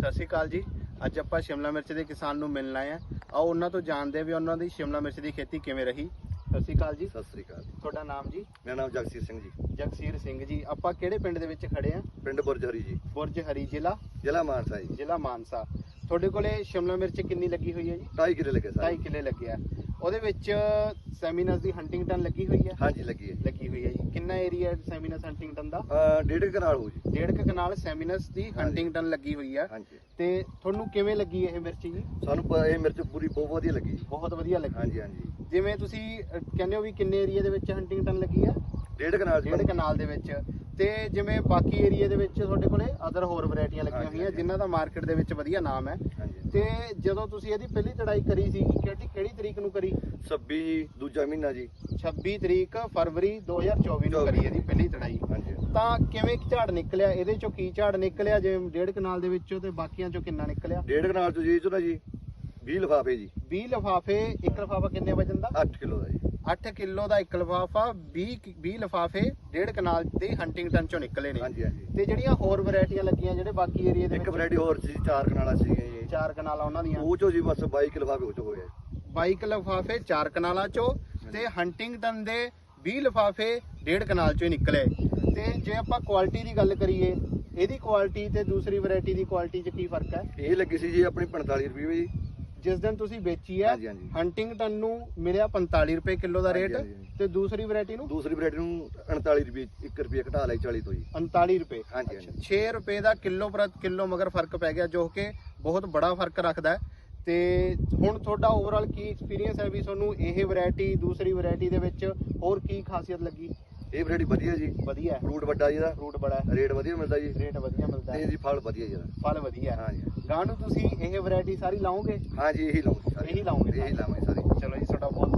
ਸਤਿ ਸ਼੍ਰੀ ਅਕਾਲ ਜੀ। ਅੱਜ ਆਪਾਂ ਸ਼ਿਮਲਾ ਮਿਰਚ ਦੇ ਕਿਸਾਨ ਨੂੰ ਮਿਲਣ ਆਏ ਆ ਆਓ ਉਹਨਾਂ ਤੋਂ ਜਾਣਦੇ ਵੀ ਉਹਨਾਂ ਦੀ ਸ਼ਿਮਲਾ ਮਿਰਚ ਦੀ ਖੇਤੀ ਕਿਵੇਂ ਰਹੀ। ਸਤਿ ਸ਼੍ਰੀ ਅਕਾਲ ਜੀ। ਸਤਿ ਸ੍ਰੀ ਅਕਾਲ ਤੁਹਾਡਾ ਨਾਮ ਜੀ? ਮੇਰਾ ਨਾਮ ਜਗਸੀਰ ਸਿੰਘ ਜੀ। ਜਗਸੀਰ ਸਿੰਘ ਜੀ ਆਪਾਂ ਕਿਹੜੇ ਪਿੰਡ ਦੇ ਵਿੱਚ ਖੜੇ ਆ ਪਿੰਡ ਬੁਰਜ ਹਰੀ ਜੀ। ਬੁਰਜ ਹਰੀ ਜ਼ਿਲ੍ਹਾ? ਜ਼ਿਲ੍ਹਾ ਮਾਨਸਾ ਜੀ। ਜ਼ਿਲ੍ਹਾ ਮਾਨਸਾ। ਤੁਹਾਡੇ ਕੋਲੇ ਸ਼ਿਮਲਾ ਮਿਰਚ ਕਿੰਨੀ ਲੱਗੀ ਹੋਈ ਹੈ ਜੀ? 2.5 ਕਿੱਲੇ ਲੱਗੇ ਸਾਰੇ। 2.5 ਕਿੱਲੇ ਲੱਗਿਆ ਉਹਦੇ ਵਿੱਚ ਸੈਮੀਨਸ ਦੀ ਹੰਟਿੰਗਟਨ ਲੱਗੀ ਹੋਈ ਹੈ? ਹਾਂਜੀ ਲੱਗੀ ਹੈ ਲੱਗੀ ਹੋਈ ਹੈ ਜੀ। ਕਿੰਨਾ ਏਰੀਆ ਸੈਮੀਨਸ ਹੰਟਿੰਗਟਨ ਦਾ? ਅਹ ਡੇਢ ਕੁ ਕਨਾਲ ਹੋ ਜੀ। ਡੇਢ ਕੁ ਕਨਾਲ ਸੈਮੀਨਸ ਦੀ ਹੰਟਿੰਗਟਨ ਲੱਗੀ ਹੋਈ ਹਾਂਜੀ। ਤੇ ਤੁਹਾਨੂੰ ਕਿਵੇਂ ਲੱਗੀ ਇਹ ਮਿਰਚ ਜੀ? ਸਾਨੂੰ ਪ- ਇਹ ਮਿਰਚ ਪੂਰੀ ਬਹੁਤ ਵਧੀਆ ਲੱਗੀ ਜੀ। ਬਹੁਤ ਵਧੀਆ ਲੱਗੀ। ਹਾਂਜੀ ਹਾਂਜੀ। ਜਿਵੇਂ ਤੁਸੀਂ ਅਹ, ਕਹਿੰਦੇ ਹੋ ਵੀ ਕਿੰਨੇ ਏਰੀਆ ਦੇ ਵਿੱਚ ਹੰਟਿੰਗਟਨ ਲੱਗੀ ਆ? ਡੇਢ ਕਨਾਲ ਡੇਢ ਕਨਾਲ ਦੇ ਵਿੱਚ। ਤੇ ਜਿਵੇਂ ਬਾਕੀ ਏਰੀਆ ਦੇ ਵਿੱਚ ਤੁਹਾਡੇ ਕੋਲੇ ਅਦਰ ਹੋਰ ਵੈਰਾਈਟੀਆਂ ਲੱਗੀਆਂ ਹੋਈਆਂ। ਜਿਨ੍ਹਾਂ ਦਾ ਮਾਰਕੀਟ ਦੇ ਵਿੱਚ ਵਧੀਆ ਨਾਮ ਹੈ। ਤੇ ਜਦੋਂ ਤੁਸੀਂ ਇਹਦੀ ਪਹਿਲੀ ਚੜਾਈ ਕਰੀ ਸੀ ਕਿਹੜੀ ਕਿਹੜੀ ਤਰੀਕ ਨੂੰ ਕਰੀ? 26 ਜੀ ਦੂਜਾ ਮਹੀਨਾ ਜੀ। 26 ਤਰੀਕ ਫਰਵਰੀ 2024 ਨੂੰ ਕਰੀ ਇਹਦੀ ਪਹਿਲੀ ਚੜਾਈ ਤਾਂ ਕਿਵੇਂ ਝਾੜ ਨਿਕਲਿਆ? ਇਹਦੇ ਚੋਂ ਕੀ ਝਾੜ ਨਿਕਲਿਆ? ਜਿਵੇਂ ਡੇਢ ਕਨਾਲ ਦੇ ਵਿੱਚੋਂ ਤੇ ਬਾਕੀਆਂ ਚੋਂ ਕਿੰਨਾ ਨਿਕਲਿਆ? ਡੇਢ ਕਨਾਲ ਜੀ ਚੋਂ ਨਾ ਜੀ। 20 ਲਿਫਾਫੇ ਜੀ। 20 ਲਫਾਫੇ ਇੱਕ ਲਫਾਫਾ ਕਿੰਨੇ ਵਜਨ ਦਾ? 8 ਕਿਲੋ ਦਾ ਜੀ। 8 ਕਿਲੋ ਦਾ ਇੱਕ ਲਫਾਫਾ 20 20 ਲਫਾਫੇ ਡੇਢ ਕਨਾਲ ਦੇ ਹੰਟਿੰਗਟਨ ਚੋਂ ਨਿਕਲੇ ਨੇ। ਹਾਂਜੀ ਹਾਂਜੀ। ਤੇ ਜਿਹੜੀਆਂ ਹੋਰ ਵੈਰਾਈਟੀਆਂ ਲੱਗੀਆਂ ਜਿਹੜੇ ਬਾਕੀ ਏਰੀਆ ਦੇ ਇੱਕ ਵੈਰਾਈਟੀ ਹੋਰ ਸੀ ਚਾਰ ਕਨਾਲਾ ਸੀ ਜੀ। ਚਾਰ ਕਨਾਲਾਂ ਉਹਨਾਂ ਦੀਆਂ। ਉਹ ਚੋਂ ਜੀ ਬਸ 22 ਕਿਲੋ ਲਿਫਾਫੇ ਚੋਂ ਹੋ ਗਿਆ ਜੀ। 22 ਲਫਾਫੇ ਚਾਰ ਕਨਾਲਾਂ ਚੋਂ ਤੇ ਹੰਟਿੰਗਟਨ ਦੇ 20 ਲਫਾਫੇ ਡੇਢ ਕਨਾਲ ਚੋਂ ਨਿਕਲੇ। ਤੇ ਜੇ ਆਪਾਂ ਕੁਆਲਿਟੀ ਦੀ ਗੱਲ ਕਰੀਏ ਇਹਦੀ ਕੁਆਲਿਟੀ ਤੇ ਦੂਸਰੀ ਵੈਰਾਈਟੀ ਦੀ ਕੁਆਲਿਟੀ 'ਚ ਕੀ ਫ਼ਰਕ ਹੈ? ਇਹ ਲੱਗੀ ਸੀ ਜੀ ਆਪਣੀ 45 ਰੁਪਏ ਜੀ ਜਿਸ ਦਿਨ ਤੁਸੀਂ ਵੇਚੀ ਹੈ ਹਾਂਜੀ, ਹਾਂਜੀ। ਹੰਟਿੰਗਟਨ ਨੂੰ ਮਿਲਿਆ 45 ਰੁਪਏ ਕਿਲੋ ਦਾ ਰੇਟ ਹਾਂਜੀ, ਹਾਂਜੀ। ਤੇ ਦੂਸਰੀ ਵੈਰਾਈਟੀ ਨੂੰ ਦੂਸਰੀ ਵੈਰਾਈਟੀ ਨੂੰ 39 ਰੁਪਏ 1 ਰੁਪਏ ਘਟਾ ਲਈ 40 ਤੋਂ ਜੀ 39 ਰੁਪਏ ਹਾਂਜੀ, ਹਾਂਜੀ। 6 ਰੁਪਏ ਦਾ ਕਿਲੋ ਪ੍ਰਤੀ ਕਿਲੋ ਮਗਰ ਫ਼ਰਕ ਪੈ ਗਿਆ ਜੋ ਕਿ ਬਹੁਤ ਬੜਾ ਫ਼ਰਕ ਰੱਖਦਾ ਹੈ ਤੇ ਹੁਣ ਤੁਹਾਡਾ ਓਵਰਆਲ ਕੀ ਐਕਸਪੀਰੀਅੰਸ ਹੈ ਵੀ ਤੁਹਾਨੂੰ ਇਹ ਵੈਰਾਈਟੀ ਦੂਸਰੀ ਵੈਰਾਈਟੀ ਦੇ ਵਿੱਚ ਹੋਰ ਕੀ ਖਾਸੀਅਤ ਲੱਗੀ ਇਹ ਵੈਰਾਈਟੀ ਵਧੀਆ ਜੀ। ਵਧੀਆ। ਹੈ ਫਰੂਟ ਵੱਡਾ ਜੀ ਇਹਦਾ। ਫਰੂਟ ਬੜਾ। ਹੈ ਰੇਟ ਵਧੀਆ ਮਿਲਦਾ ਜੀ। ਰੇਟ ਵਧੀਆ ਮਿਲਦਾ। ਤੇ ਹੈ ਜੀ ਫਲ ਵਧੀਆ ਜੀ ਇਹਦਾ। ਫਲ ਵਧੀਆ। ਹੈ ਹਾਂਜੀ ਗਾਂ ਨੂੰ ਤੁਸੀਂ ਇਹ ਵੈਰਾਈਟੀ ਸਾਰੀ ਲਾਓਗੇ? ਹਾਂਜੀ ਇਹੀ ਲਾਉਂਗੇ। ਇਹੀ ਲਾਉਂਗੇ ਇਹੀ ਲਾਵਾਂਗੇ ਸਾਰੇ। ਚਲੋ ਜੀ ਤੁਹਾਡਾ ਬਹੁਤ